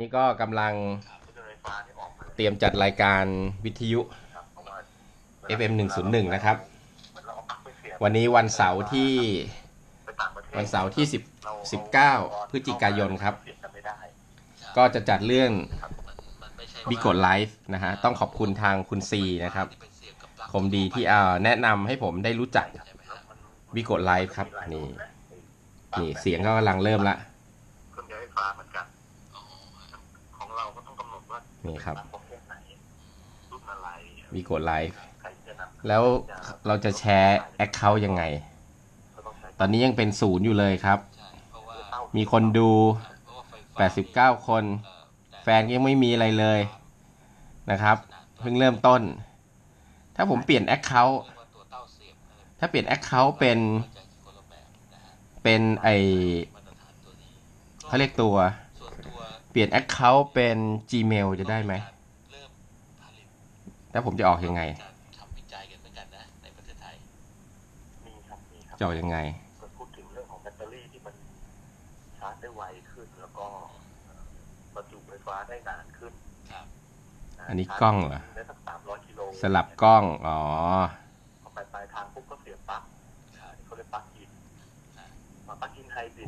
นี่ก็กำลังเตรียมจัดรายการวิทยุ FM 101 นะครับ วันนี้วันเสาร์ที่วันเสาร์ที่10 19 พฤศจิกายนครับ ก็จะจัดเรื่องบิโกไลฟ์นะฮะ ต้องขอบคุณทางคุณซีนะครับคมดีที่เอาแนะนำให้ผมได้รู้จักบิโกไลฟ์ครับ นี่ นี่เสียงก็กำลังเริ่มละเครื่องใช้ไฟฟ้าเหมือนกัน ของเราก็ต้องกำห นดว่านี่ครับประเภทไหนรุ่นอะไรบิโกไลฟ์ใครจะนำแล้วเราจะแชร์แอคเคาท์ยังไงก็ต้องใช้ตอนนี้ยังเป็นศูนย์อยู่เลยครับ มีคนดู 89 คน แฟนยังไม่มีอะไรเลยนะครับ เพิ่งเริ่มต้น ถ้าผมเปลี่ยนแอคเคาท์ถ้าเปลี่ยนแอคเคาท์เป็น เป็นไอเขาเรียกตัว เปลี่ยนแอคเคาท์เป็น Gmail จะได้ไหมแล้วผมจะออกยังไงทำวิจัยกันเหมือนกันนะในประเทศไทยมีครับมีครับจะออกยังไงก็พูดถึงเรื่องของแบตเตอรี่ที่มันชาร์จได้ไวขึ้นแล้วก็บรรจุไฟฟ้าได้นานขึ้นครับะอันนี้กล้องเหรอได้สักสามร้อยกิโลสลับกล้อง อ๋อ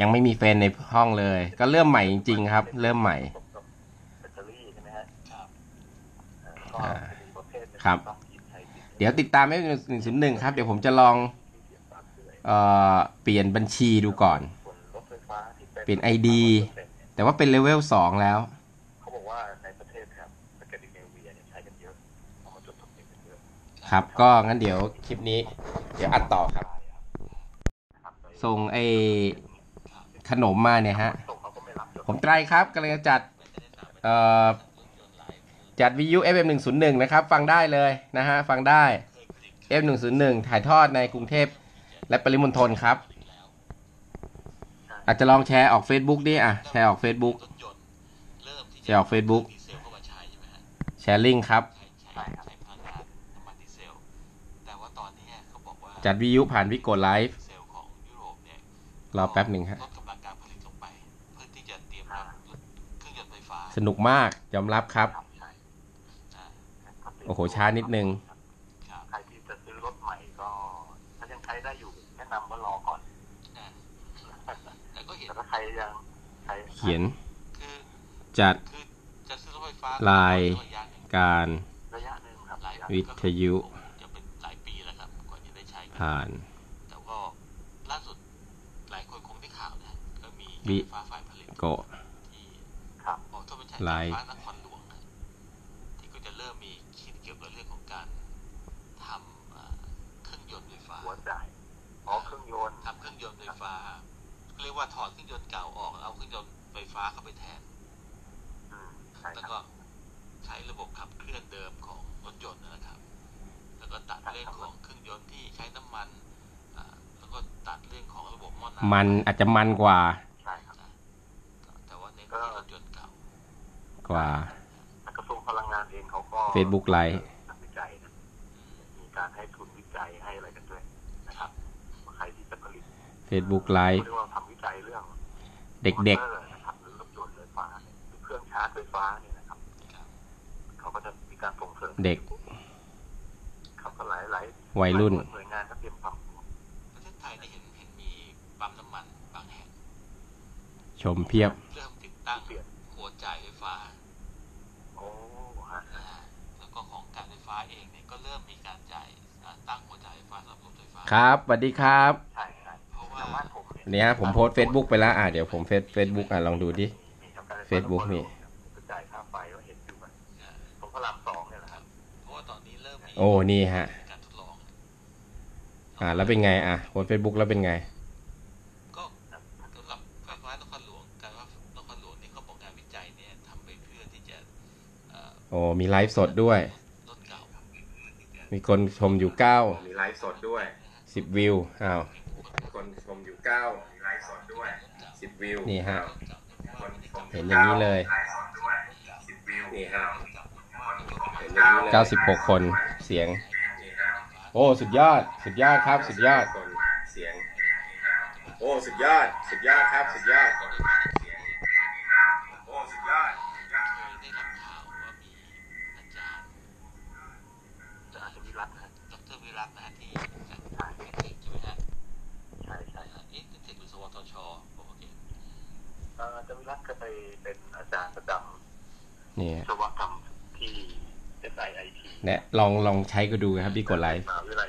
ยังไม่มีแฟนในห้องเลย ก็เริ่มใหม่จริงๆครับ เริ่มใหม่ผสกับแบตเตอรี่ใช่ไหมฮะครับเอ่อก็จะมีประเภทหนึ่งครับปลั๊กอินไฮบริดเดี๋ยวติดตามไม่หนึ่งศูนย์หนึ่งครับ เดี๋ยวผมจะลองที่เสียบปลั๊กด้วยเอ่อเปลี่ยนบัญชีดูก่อนส่วนรถไฟฟ้าที่เป็นเปลี่ยน ID เนี่ยแต่ว่าเป็นเลเวลสองแล้วเขาบอกว่าในประเทศครับสแกนดิเนเวียเนี่ยใช้กันเยอะเอามาจดทะเบียนกันเยอะครับ ก็งั้นเดี๋ยวคลิปนี้ เดี๋ยวอัดต่อครับ ส่งไอ้ ขนมมาเนี่ยฮะส่งเขาก็ไม่รับผมไตรครับกำลังจะจัดเอ่อจัดวิทยุ FM 101 นะครับ ฟังได้เลยนะฮะ ฟังได้ FM 101 ถ่ายทอดในกรุงเทพและปริมณฑลครับ อาจจะลองแชร์ออก Facebook ดิอะ แชร์ออก Facebook รถยนต์เริ่มที่แชร์ออก Facebook ดีเซลเข้ามาใช้ใช่ไหมฮะแชร์ลิงก์ครับใช้ใช้ใช้พลังงานน้ำมันดีเซลแต่ว่าตอนนี้เขาบอกว่าจัดวิทยุผ่านวิโกไลฟ์ดีเซลของยุโรปเนี่ยรอแป๊บหนึ่งฮะ สนุกมากยอมรับครับครับใช่อ่าโอ้โห ช้านิดนึงครับใครที่จะซื้อรถใหม่ก็ถ้ายังใช้ได้อยู่ แนะนำว่ารอก่อนอ่าแต่ก็เห็นแต่ถ้าใครยังใช้เขียนคือจัดคือจะซื้อรถไฟฟ้าลายระยะหนึ่งการระยะหนึ่งครับหลายระยะวิทยุจะเป็นหลายปีแล้วครับกว่าจะได้ใช้กันผ่านแต่ก็ล่าสุดหลายคนคงได้ข่าวนะก็มีวิไฟฟ้าฝ่ายผลิตโกะที่ครับ บอกต้องเป็นใช้ไลไฟน์ฟ้านครหลวงนะที่ก็จะเริ่มมีคิดเกี่ยวกับเรื่องของการทำอ่าเครื่องยนต์ไฟฟ้าหัวจ่ายอ๋อเครื่องยนต์ทำเครื่องยนต์ไฟฟ้าเรียกว่าถอดเครื่องยนต์เก่าออกเอาเครื่องยนต์ไฟฟ้าเข้าไปแทนอืมใช่แล้วครัก็บใช้ระบบขับเคลื่อนเดิมของรถยนต์นะครับ แล้วก็ตัดเรื่องของเครื่องยนต์ที่ใช้น้ำมันอ่าแล้วก็ตัดเรื่องของระบบหม้อน้ำมันอาจจะมันกว่า ใช่ครับ แต่ว่าเน้นที่รถยนต์เก่า กว่ากระทรวงพลังงานเองเขาก็ Facebook ไลฟ์ทำวิจัยนะมีการให้ทุนวิจัยให้อะไรกันด้วยนะครับว่าใครที่จะผลิต Facebook ไลเขาฟ์เรียกว่าทำวิจัยเรื่อง เด็กมอเตอร์นะครับหรือรถยนต์ไฟฟ้าเนี่ยหรือเครื่องชาร์จไฟฟ้าเนี่ยนะครับครับเขาก็จะมีการส่งเสริมๆเด็กเขาก็หลายหลายวัยรุ่นหน่วยงานก็เตรียมทประเทศไทยได้เห็นเห็นมีปั๊มน้ำมันบางแห่งชมเพียบเริ่มติดตั้งำเปลี่ยนหัวจ่ายไฟฟ้า ครับสวัสดีครับใช่ใช่เพราะว่าแต่บ้านผมเนี่ยเนี่ยผมโพสต์ Facebook ไปแล้วอะเดี๋ยวผมเฟซ Facebook อะลองดูดิ มีทำการไฟฟ้า Facebook มีก็จ่ายค่าไฟก็เห็นอยู่อะอ่าตรงพระรามสองเนี่ยแหละครับ เพราะว่าตอนนี้เริ่มมีโอ้นี่ฮะ การทดลอง อ่าแล้วเป็นไงอะโพสต์ Facebook แล้วเป็นไง ก็สำหรับไฟฟ้านครหลวงการว่านครหลวงเนี่ยเขาบอกงานวิจัยเนี่ยทำไปเพื่อที่จะเอ่อโอ้มีไลฟ์สดด้วย ลดเก่ามีคนชมอยู่เก้ามีไลฟ์สดด้วย สิบวิวอ้าวคนชมอยู่เก้าไลฟ์สดด้วยสิบวิวนี่ฮะเห็นอย่างนี้เลยนี่ฮะเก้าสิบหกคนเสียง โอ้สุดยอด สุดยอดครับ สุดยอดคนเสียง โอ้สุดยอด สุดยอดครับ สุดยอดโอ้สุดยอดวิรัตนะดรวิรัตนะที่ วิรัตน์เคยไปเป็นอาจารย์ประจนี่ำวิศวกรรมที่ SIIT เนี่ยลองลองใช้ก็ดูครับพี่กดไลฟ์มหาวิทยาลัย